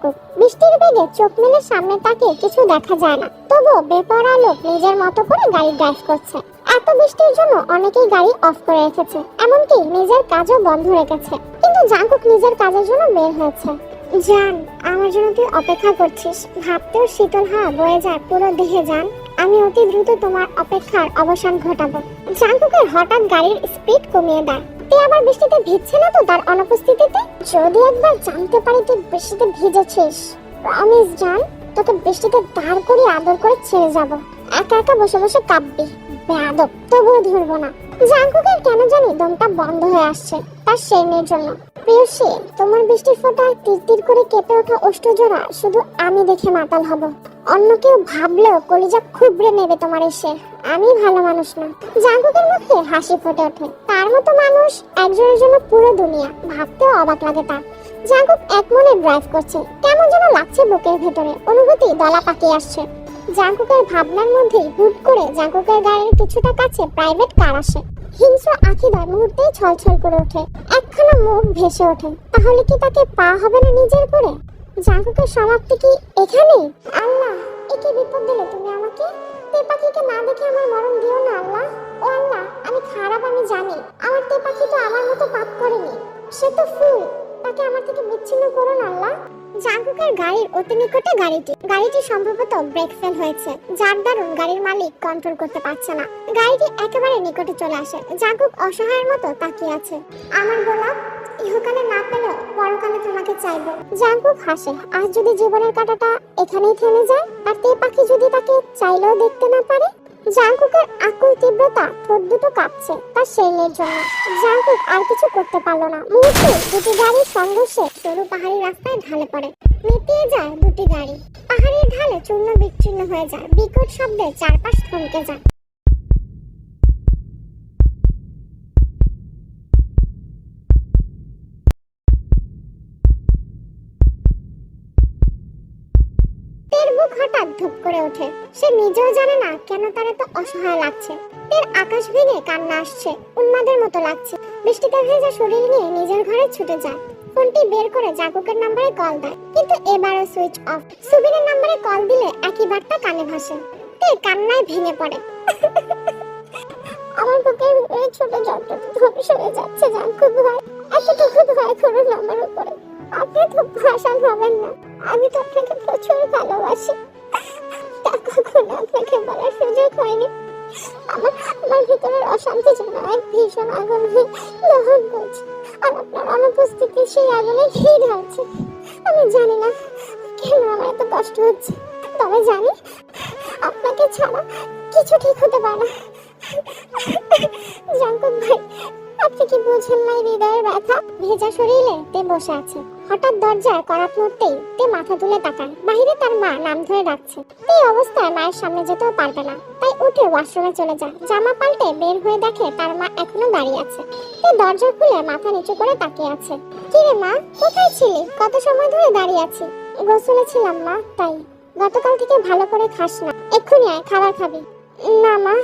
Jungkook বৃষ্টির বেগে চোখ মেলে সামনে তাকে কিছু দেখা যায় না। তবুও বেপরা লোক নিজের মতো করে গাড়ি ড্রাইভ করছে। এত বৃষ্টির জন্য অনেকেই গাড়ি অফ করে রেখেছে, এমনকি নিজের কাজও বন্ধ রেখেছে। কিন্তু জাঙ্কুক নিজের কাজের জন্য বের হয়েছে। জান, আমার জন্য তুই অপেক্ষা করছিস। ভাবতেও শীতল হাওয়া বয়ে যায় পুরো দেহে যান আমি অতি দ্রুত তোমার অপেক্ষার অবসান ঘটাবো। জাঙ্কুকের হঠাৎ গাড়ির স্পিড কমিয়ে দেয়। তুই আবার বৃষ্টিতে ভিজছে না তো তার অনুপস্থিতিতে? যদি একবার জানতে পারি তুই বৃষ্টিতে ভিজেছিস। প্রমিস জান, তোকে বৃষ্টিতে দাঁড় করে আদর করে ছেড়ে যাব। একা একা বসে বসে কাঁপবি। বেয়াদব, তবুও ধরবো না। জাঙ্কুকের কেন জানি দমটা বন্ধ হয়ে আসছে, তার সেনের জন্য। প্রিয়সী, তোমার বৃষ্টির ফোঁটায় তীর তীর করে কেঁপে ওঠা অষ্টজোড়া শুধু আমি দেখে মাতাল হব। অন্য কেউ ভাবলেও কলিজা খুবড়ে নেবে তোমার এসে আমি ভালো মানুষ না। জাঙ্কুকের মুখে হাসি ফুটে ওঠে। তার মতো মানুষ একজনের জন্য পুরো দুনিয়া। ভাবতেও অবাক লাগে তার। জাঙ্কুক এক মনে ড্রাইভ করছে। কেমন যেন লাগছে বুকের ভেতরে। অনুভূতি দলা পাকিয়ে আসছে। জাঙ্কুকের ভাবনার মধ্যেই হুট করে জাঙ্কুকের গাড়ির কিছুটা কাছে প্রাইভেট কার আসে। হিংস্র আখিদা মুহূর্তেই ছলছল করে ওঠে। একখানা মুখ ভেসে ওঠে। তাহলে কি তাকে পা হবে না নিজের করে? জাঙ্কুকের সমাপ্তি কি এখানেই আল্লাহ একে বিপদ দিলে তুমি আমাকে? তে পাখিকে না দেখে আমার মরণ দিও না আল্লাহ? ও আল্লাহ, আমি খারাপ আমি জানি। আমার তে পাখি তো আমার মতো পাপ করেনি। সে তো ফুল। তাকে আমার থেকে বিচ্ছিন্ন করো না, আল্লাহ। জাঙ্কুকের গাড়ির অতি নিকটে গাড়িটি। গাড়িটি সম্ভবত ব্রেক ফেল হয়েছে। যার দারুণ গাড়ির মালিক কন্ট্রোল করতে পারছে না। গাড়িটি একেবারে নিকটে চলে আসে। জাগুক অসহায়ের মতো তাকিয়ে আছে। আমার গোলাপ, ইহকালে না পেলেও পরকালে তোমাকে চাইব। জাগুক হাসে। আজ যদি জীবনের কাঁটাটা এখানেই থেমে যায়, আর তে পাখি যদি তাকে চাইলেও দেখতে না পারে? জাঙ্কুকের আকুল তীব্রতা ঠোঁট দুটো কাঁপছে তার শরীরের জন্য। জাংকুক আর কিছু করতে পারল না। মুহূর্তে দুটি গাড়ির সংঘর্ষে সরু পাহাড়ি রাস্তায় ঢালে পড়ে। মিটিয়ে যায় দুটি গাড়ি। পাহাড়ের ঢালে চূর্ণ বিচ্ছিন্ন হয়ে যায়। বিকট শব্দে চারপাশ থমকে যায় তের বুক হঠাৎ ধুপ করে ওঠে। সে নিজেও জানে না কেন তার এত অসহায় লাগছে। তের আকাশ ভেঙে কান্না আসছে, উন্মাদের মতো লাগছে। বৃষ্টিতে ভেজা শরীর নিয়ে নিজের ঘরে ছুটে যায়। ফোনটি বের করে জাগুকের নম্বরে কল দেয়। কিন্তু এবারও সুইচ অফ। সুবিনের নম্বরে কল দিলে একই বার্তা কানে ভাসে। তে কান্নায় ভেঙে পড়ে। আমার বুকের এই ছোট যন্ত্রটা ধ্বংস হয়ে যাচ্ছে জাঙ্কুক ভাই এতটুকু ভয় করুন আমার উপরে। আপনি তো ভাষা হবেন না। আমি তো আপনাকে প্রচুর ভালোবাসি। তা কখনো আপনাকে বলার সুযোগ হয়নি। আমার আমার ভিতরের অশান্তি যেন এক ভীষণ আগুন হয়ে দহন করছে। আর আপনার অনুপস্থিতি সেই আগুনে ঘি ঢালছে। আমি জানি না কেন আমার এত কষ্ট হচ্ছে। তবে জানি আপনাকে ছাড়া কিছু ঠিক হতে পারে না। জাঙ্কুক ভাই, আপনি কি বুঝেন না হৃদয়ের ব্যথা? ভেজা শরীরে তে বসে আছে। হঠাৎ দরজায় করাত নড়তেই তে মাথা তুলে তাকায়। বাহিরে তার মা নাম ধরে ডাকছে। এই অবস্থায় মায়ের সামনে যেতেও পারবে না। তাই উঠে ওয়াশরুমে চলে যায়। জামা পাল্টে বের হয়ে দেখে তার মা এখনও দাঁড়িয়ে আছে। তে দরজা খুলে মাথা নিচু করে তাকিয়ে আছে। কি রে মা, কোথায় ছিলি? কত সময় ধরে দাঁড়িয়ে আছি? গোসলে ছিলাম মা, তাই। গতকাল থেকে ভালো করে খাস না। এক্ষুনি আয়, খাবার খাবি। না মা,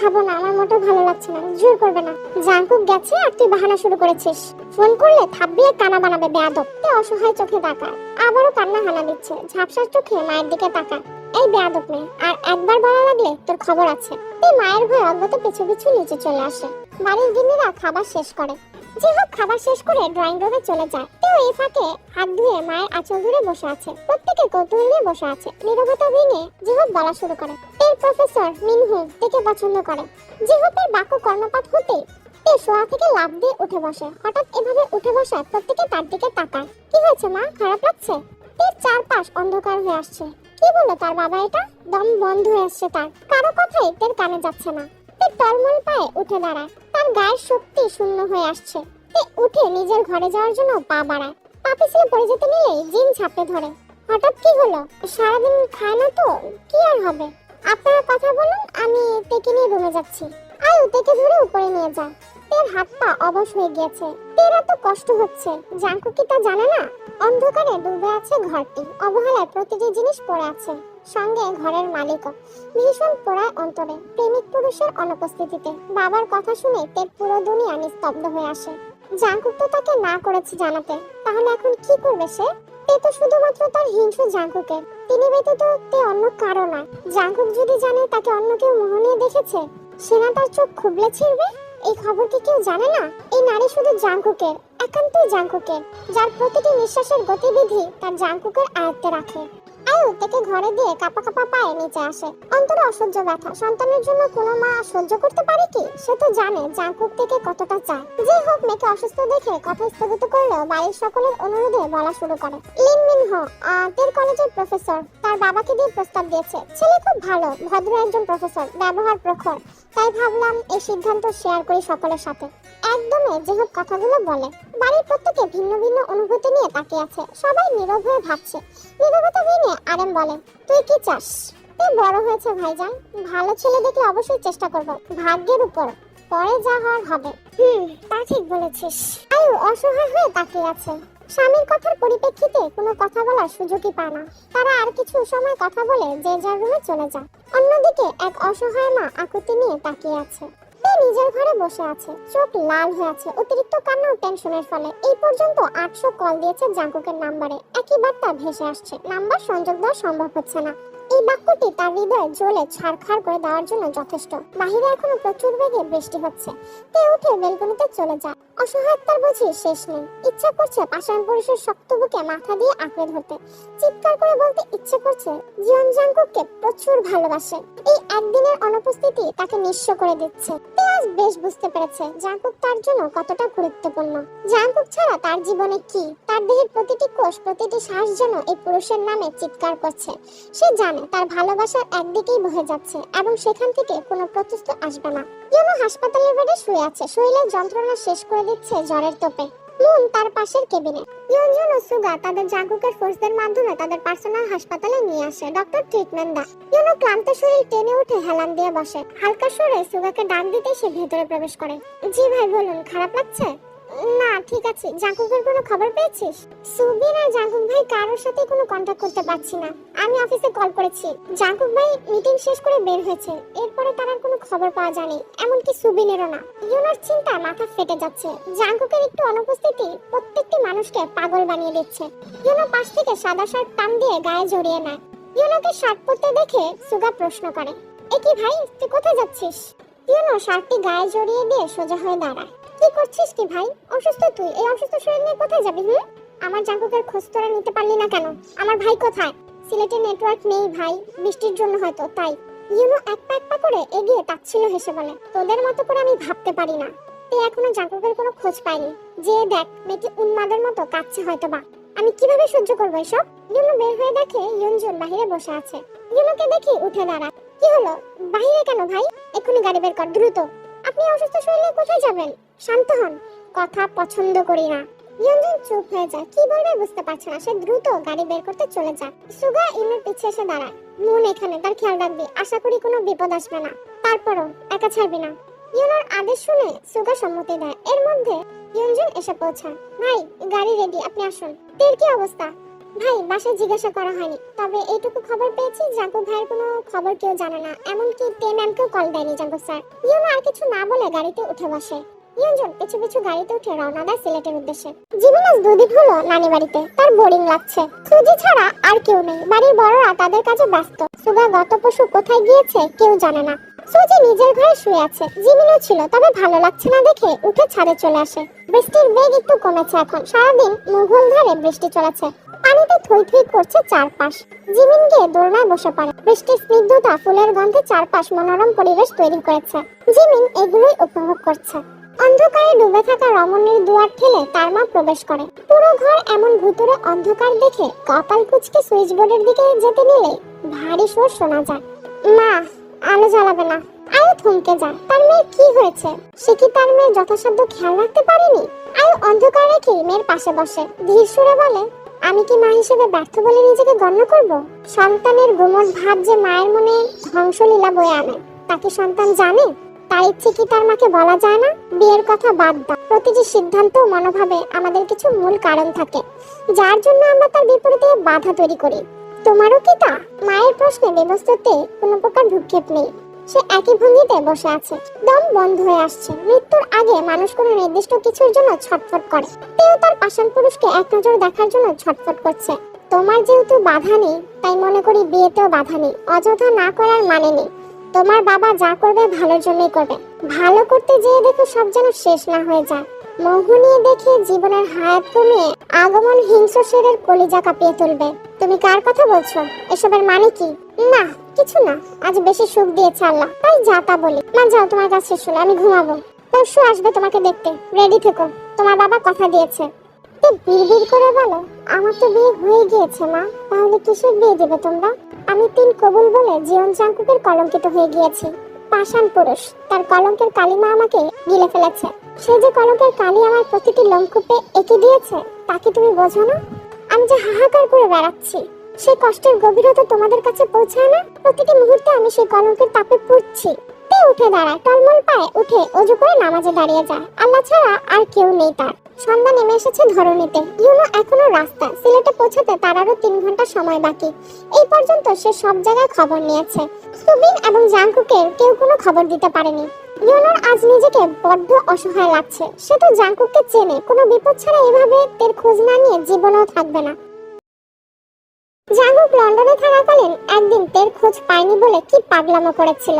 খাব না। আমার মোটেও ভালো লাগছে না। জোর করবে না। জাঙ্কুক গেছে আর তুই বাহানা শুরু করেছিস। ফোন করলে থাববিয়ে কানা বানাবে বেয়াদব। তে অসহায় চোখে তাকায়। আবারও কান্না হানা দিচ্ছে। ঝাপসার চোখে মায়ের দিকে তাকায়। এই বেয়াদব মেয়ে, আর একবার বলা লাগলে তোর খবর আছে। তুই মায়ের ভয়ে অজ্ঞাত পিছু পিছু নিচে চলে আসে। বাড়ির গিন্নিরা খাবার শেষ করে। যে হোক খাবার শেষ করে ড্রয়িং রুমে চলে যায়। তেও এই ফাঁকে হাত ধুয়ে মায়ের আঁচল ধরে বসে আছে। প্রত্যেকে কৌতূহল নিয়ে বসে আছে। নীরবতা ভেঙে জিহব বলা শুরু করে। এর প্রফেসর মিনহু থেকে পছন্দ করে। জিহবের বাক্য কর্ণপাত হতেই তে শোয়া থেকে লাফ দিয়ে উঠে বসে। হঠাৎ এভাবে উঠে বসায় প্রত্যেকে তার দিকে তাকায়। কি হয়েছে মা? খারাপ লাগছে? তের চারপাশ অন্ধকার হয়ে আসছে। কি বলে তার বাবা এটা? দম বন্ধ হয়ে আসছে তার। কারও কথাই তের কানে যাচ্ছে না। তে টলমল পায়ে উঠে দাঁড়ায়। তার গায়ের শক্তি শূন্য হয়ে আসছে। তে উঠে নিজের ঘরে যাওয়ার জন্য পা বাড়ায়। পা পিছলে পড়ে যেতে নিলেই জিন ছাপে ধরে। হঠাৎ কি হলো? সারাদিন খায় না তো? কি আর হবে? আপনারা কথা বলুন, আমি তেকে নিয়ে রুমে যাচ্ছি। আয়ু, তেকে ধরে উপরে নিয়ে যা। তের হাত অবশ হয়ে গিয়েছে। তের এত কষ্ট হচ্ছে। জাঙ্কু কি তা জানে না? অন্ধকারে ডুবে আছে ঘরটি। অবহেলায় প্রতিটি জিনিস পড়ে আছে। সঙ্গে ঘরের মালিকও। ভীষণ পোড়ায় অন্তরে। প্রেমিক পুরুষের অনুপস্থিতিতে। বাবার কথা শুনে তের পুরো দুনিয়া নিস্তব্ধ হয়ে আসে। জাঙ্কুক তো তাকে না করেছে জানাতে। তাহলে এখন কি করবে সে? তে তো শুধুমাত্র তার হিংসু জাঙ্কুকের তিনি ব্যতীত তে অন্য কারও না জাঙ্কুক যদি জানে তাকে অন্য কেউ মোহ নিয়ে দেখেছে সে না তার চোখ খুবলে ছিড়বে? এই খবর কি কেউ জানে না? এই নারী শুধু জাঙ্কুকের একান্তই জাঙ্কুকের যার প্রতিটি নিঃশ্বাসের গতিবিধি তার জাঙ্কুকের আয়ত্তে রাখে। আয়ু তাকে ঘরে দিয়ে কাপা কাপা পায়ে নিচে আসে। অন্তরে অসহ্য ব্যথা। সন্তানের জন্য কোনো মা সহ্য করতে পারে কি? সে তো জানে জাঙ্কুক থেকে কতটা চায়। যে হোক, মেয়েকে অসুস্থ দেখে কথা স্থগিত করলেও বাড়ির সকলের অনুরোধে বলা শুরু করে। লিন মিন হো তের কলেজের প্রফেসর। তার বাবাকে দিয়ে প্রস্তাব দিয়েছে। ছেলে খুব ভালো, ভদ্র একজন প্রফেসর, ব্যবহার প্রখর। তাই ভাবলাম এই সিদ্ধান্ত শেয়ার করি সকলের সাথে। একদমই যে হোক কথাগুলো বলে। বাড়ির প্রত্যেকে ভিন্ন ভিন্ন অনুভূতি নিয়ে তাকিয়ে আছে। সবাই নীরব হয়ে ভাবছে। নীরবতা ভেঙে আরেম বলে, তুই কি চাস? তুই বড় হয়েছে ভাইজান। ভালো ছেলে দেখলে অবশ্যই চেষ্টা করব। ভাগ্যের উপর। পরে যা হওয়ার হবে। হুম, তা ঠিক বলেছিস। আয়ু অসহায় হয়ে তাকিয়ে আছে। স্বামীর কথার পরিপ্রেক্ষিতে কোনো কথা বলার সুযোগই পায় না। তারা আর কিছু সময় কথা বলে যে যার রুমে চলে যায়। অন্যদিকে এক অসহায় মা আকুতি নিয়ে তাকিয়ে আছে। সে নিজের ঘরে বসে আছে। চোখ লাল হয়ে আছে। অতিরিক্ত কান্না ও টেনশনের ফলে। এই পর্যন্ত আটশো কল দিয়েছে জাঙ্কুকের নাম্বারে। একই বার্তা ভেসে আসছে। নাম্বার সংযোগ দেওয়া সম্ভব হচ্ছে না। এই বাক্যটি তার হৃদয়ে জ্বলে ছাড়খাড় করে দেওয়ার জন্য যথেষ্ট। বাহিরে এখনও প্রচুর বেগে বৃষ্টি হচ্ছে। তে উঠে বেলকনিতে চলে যায়। অসহায়তার বুঝি শেষ নেই। ইচ্ছা করছে পাষাণ পুরুষের শক্ত বুকে মাথা দিয়ে আঁকড়ে ধরতে। চিৎকার করে বলতে ইচ্ছে করছে জীবন জাঙ্কুককে প্রচুর ভালোবাসে। এই একদিনের অনুপস্থিতি তাকে নিঃস্ব করে দিচ্ছে। তে আজ বেশ বুঝতে পেরেছে জাঙ্কুক তার জন্য কতটা গুরুত্বপূর্ণ। জাঙ্কুক ছাড়া তার জীবনে কি? তার দেহের প্রতিটি কোষ, প্রতিটি শ্বাস যেন এই পুরুষের নামে চিৎকার করছে। সে জানে তার ভালোবাসার একদিকেই বহে যাচ্ছে এবং সেখান থেকে কোনো প্রতিস্থ আসবে না। ইউনো হাসপাতালের বেডে শুয়ে আছে। শরীরের যন্ত্রণা শেষ করে দিচ্ছে জ্বরের তোপে। মুন তার পাশের কেবিনে। ইয়নজন ও সুগা তাদের জাগুকের ফোর্সদের মাধ্যমে তাদের পার্সোনাল হাসপাতালে নিয়ে আসে। ডক্টর ট্রিটমেন্ট দেয়। ইউনো ক্লান্ত শরীর টেনে উঠে হেলান দিয়ে বসে। হালকা সুরে সুগাকে ডাক দিতেই সে ভেতরে প্রবেশ করে। জি ভাই, বলুন, খারাপ লাগছে? না, ঠিক আছে। জাঙ্কুকের কোনো খবর পেয়েছিস? সুবিন আর জাঙ্কুক ভাই কারোর সাথে কোনো কন্টাক্ট করতে পারছি না। আমি অফিসে কল করেছি। জাঙ্কুক ভাই মিটিং শেষ করে বের হয়েছে। এরপরে তার আর কোনো খবর পাওয়া যায়নি। এমনকি সুবিনেরও না। ইউনার চিন্তা মাথা ফেটে যাচ্ছে। জাঙ্কুকের একটু অনুপস্থিতি প্রত্যেকটি মানুষকে পাগল বানিয়ে দিচ্ছে। ইউনো পাশ থেকে সাদা শার্ট টান দিয়ে গায়ে জড়িয়ে নেয়। ইউনোকে শার্ট পরতে দেখে সুগা প্রশ্ন করে, এ কি ভাই, তুই কোথায় যাচ্ছিস? ইউনো শার্টটি গায়ে জড়িয়ে দিয়ে সোজা হয়ে দাঁড়ায়। কি করছিস কি ভাই? অসুস্থ তুই। এই অসুস্থ শরীর নিয়ে কোথায় যাবি, হুম? আমার জাঙ্কুকের খোঁজ তোরা নিতে পারলি না কেন? আমার ভাই কোথায়? সিলেটে নেটওয়ার্ক নেই ভাই, বৃষ্টির জন্য হয়তো, তাই। ইউনো এক পা এক পা করে এগিয়ে তাচ্ছিল হেসে বলে, তোদের মতো করে আমি ভাবতে পারি না। তুই এখনও জাঙ্কুকের কোনো খোঁজ পাইনি। যে দেখ, মেয়েটি উন্মাদের মতো কাঁদছে হয়তো বা আমি কীভাবে সহ্য করব এসব? ইউনো বের হয়ে দেখে ইয়নজন বাহিরে বসে আছে। ইউনোকে দেখি উঠে দাঁড়া কি হলো? বাহিরে কেন ভাই? এক্ষুনি গাড়ি বের কর, দ্রুত। আপনি অসুস্থ শরীরে কোথায় যাবেন? শান্ত হন। কথা পছন্দ করি না। ইয়ঞ্জন চুপ হয়ে যায়। কি বলবে বুঝতে পারছে না। সে দ্রুত গাড়ি বের করতে চলে যায়। সুগা ইমের পিছে এসে দাঁড়ায়। মন এখানে, তার খেয়াল রাখবি। আশা করি কোনো বিপদ আসবে না। তারপরও একা ছাড়বি না। ইউনার আদেশ শুনে সুগা সম্মতি দেয়। এর মধ্যে ইয়ঞ্জন এসে পৌঁছায়। ভাই, গাড়ি রেডি আপনি আসুন। তের কি অবস্থা? ভাই, বাসায় জিজ্ঞাসা করা হয়নি। তবে এইটুকু খবর পেয়েছি জাগো ভাইয়ের কোনো খবর কেউ জানে না। এমনকি তে কল দেয়নি জাগো স্যার ইউনো আর কিছু না বলে গাড়িতে উঠে বসে। ইয়ঞ্জন পিছু পিছু গাড়িতে উঠে রওনা দেয় সিলেটের উদ্দেশ্যে। জীবন আজ দুদিন হলো নানি বাড়িতে। তার বোরিং লাগছে। সুজি ছাড়া আর কেউ নেই। বাড়ির বড়রা তাদের কাজে ব্যস্ত। সুগা গত পশু কোথায় গিয়েছে কেউ জানে না। সুজি নিজের ঘরে শুয়ে আছে। জিমিনও ছিল, তবে ভালো লাগছে না দেখে উঠে ছাদে চলে আসে। বৃষ্টির বেগ একটু কমেছে এখন। সারাদিন মুঘল ধারে বৃষ্টি চলেছে। পানিতে থই থই করছে চারপাশ। জিমিন গিয়ে দোলনায় বসে পড়ে। বৃষ্টির স্নিগ্ধতা ফুলের গন্ধে চারপাশ মনোরম পরিবেশ তৈরি করেছে। জিমিন এগুলোই উপভোগ করছে। অন্ধকারে ডুবে থাকা রমণীর দুয়ার ঠেলে তার মা প্রবেশ করে। পুরো ঘর এমন ভুতুরে অন্ধকার দেখে কপাল কুচকে সুইচ বোর্ডের দিকে যেতে নিলে ভারী সুর শোনা যায়। মা, আলো জ্বালাবে না। আয়ু থমকে যায় তার মেয়ের কি হয়েছে? সে কি তার মেয়ের যথাসাধ্য খেয়াল রাখতে পারেনি? আয়ু অন্ধকার রেখে মেয়ের পাশে বসে। ধীর সুরে বলে, আমি কি মা হিসেবে ব্যর্থ বলে নিজেকে গণ্য করব? সন্তানের গুমট ভাব যে মায়ের মনে ধ্বংসলীলা বয়ে আনে, তা কি সন্তান জানে? তার ইচ্ছে কি তার মাকে বলা যায় না, বিয়ের কথা বাদ দাও। প্রতিটি সিদ্ধান্ত মনোভাবে আমাদের কিছু মূল কারণ থাকে, যার জন্য আমরা তার বিপরীতে বাধা তৈরি করি। তোমারও কি তা? মায়ের প্রশ্নে বিবস্ততে কোনো প্রকার ভূক্ষেপ নেই। সে একই ভঙ্গিতে বসে আছে। দম বন্ধ হয়ে আসছে। মৃত্যুর আগে মানুষ কোনো নির্দিষ্ট কিছুর জন্য ছটফট করে। তেও তার পাষাণ পুরুষকে এক নজর দেখার জন্য ছটফট করছে। তোমার যেহেতু বাধা নেই, তাই মনে করি বিয়েতেও বাধা নেই। অযথা না করার মানে নেই। তোমার বাবা যা করবে ভালোর জন্যই করবে। ভালো করতে যেয়ে দেখো সব যেন শেষ না হয়ে যায়। মোহ নিয়ে দেখে জীবনের হায়াত কমিয়ে আগমন হিংস্র শেরের কলিজা কাঁপিয়ে তুলবে। তুমি কার কথা বলছো? এসবের মানে কি? না, কিছু না। আজ বেশি সুখ দিয়েছে আল্লাহ। তাই যা তা বলি। মা, যাও, তোমার কাছে শেষ আমি ঘুমাবো। পরশু আসবে তোমাকে দেখতে। রেডি থেকো। তোমার বাবা কথা দিয়েছে। বিড়বিড় করে বলো, আমার তো বিয়ে হয়ে গিয়েছে মা। তাহলে কিসের বিয়ে দেবে তোমরা? আমি তিন কবুল বলে জীবন চাঙ্কুকের কলঙ্কিত হয়ে গিয়েছি। পাষাণ পুরুষ, তার কলঙ্কের কালিমা আমাকে গিলে ফেলেছে। সে যে কলঙ্কের কালি আমার প্রতিটি লঙ্কুপে এঁকে দিয়েছে তাকে তুমি বোঝো না? আমি যে হাহাকার করে বেড়াচ্ছি সেই কষ্টের গভীরতা তোমাদের কাছে পৌঁছায় না? প্রতিটি মুহূর্তে আমি সেই কলঙ্কের তাপে পুড়ছি। উঠে দাঁড়ায় টলমল পায়ে উঠে অজু করে নামাজে দাঁড়িয়ে যায় আল্লাহ ছাড়া আর কেউ নেই তার। সন্ধ্যা নেমে এসেছে ধরণীতে। ইউনো এখনও রাস্তা, সিলেটে পৌঁছাতে তার আরও তিন ঘণ্টা সময় বাকি। এই পর্যন্ত সে সব জায়গায় খবর নিয়েছে। সুবিন এবং জাঙ্কুকের কেউ কোনো খবর দিতে পারেনি। ইউনোর আজ নিজেকে বড্ড অসহায় লাগছে। সে তো জাঙ্কুককে চেনে, কোনো বিপদ ছাড়া এভাবে তের খোঁজ না নিয়ে জীবনেও থাকবে না। জাঙ্কুক লন্ডনে থাকাকালীন একদিন তের খোঁজ পায়নি বলে কি পাগলামো করেছিল।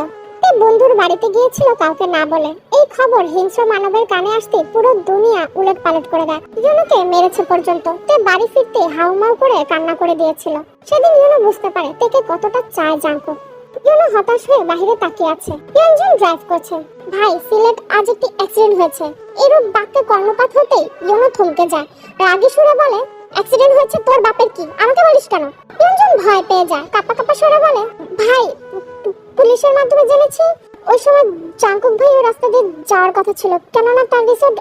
বন্ধুর বাড়িতে গিয়েছিল কাউকে না বলে। এই খবর হিংস্র মানবের কানে আসতে পুরো দুনিয়া উলট পালট করে দেয়। ইউনোকে মেরেছে পর্যন্ত। তে বাড়ি ফিরতে হাউমাউ করে কান্না করে দিয়েছিল। সেদিন ইউনো বুঝতে পারে তেকে কতটা চায় জাঙ্কুক। ইউনো হতাশ হয়ে বাইরে তাকিয়ে আছে। ইয়নজন ড্রাইভ করছে। ভাই, সিলেট আজ একটি অ্যাক্সিডেন্ট হয়েছে। এরূপ বাক্যে কর্ণপাত হতেই ইউনো থমকে যায়। রাগী সুরে বলে, অ্যাক্সিডেন্ট হয়েছে তোর বাপের কি? আমাকে বলিস কেন? ইয়নজন ভয় পেয়ে যায়। কাপা কাপা সুরে বলে, ভাই পুলিশের মাধ্যমে জেনেছি, ওই সময় জাঙ্কুক ভাই ওই রাস্তা দিয়ে যাওয়ার কথা ছিল। কেননা তার রিসোর্ট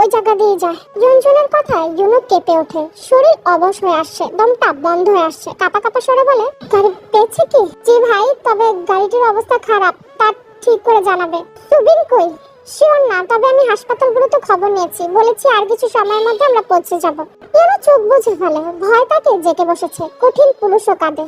ওই জায়গা দিয়ে যায়। জনজনের কথায় ইউনো কেঁপে ওঠে। শরীর অবশ হয়ে আসছে, দমটা বন্ধ হয়ে আসছে। কাপা কাপা সরে বলে, গাড়ি পেয়েছে কি? জি ভাই, তবে গাড়িটির অবস্থা খারাপ, তা ঠিক করে জানাবে। সুবিন কই? শিওর না, তবে আমি হাসপাতাল হাসপাতালগুলোতে খবর নিয়েছি। বলেছি আর কিছু সময়ের মধ্যে আমরা পৌঁছে যাব। এরা চোখ বুঝে ফেলে, ভয় তাকে জেগে বসেছে। কঠিন পুরুষও কাঁদে।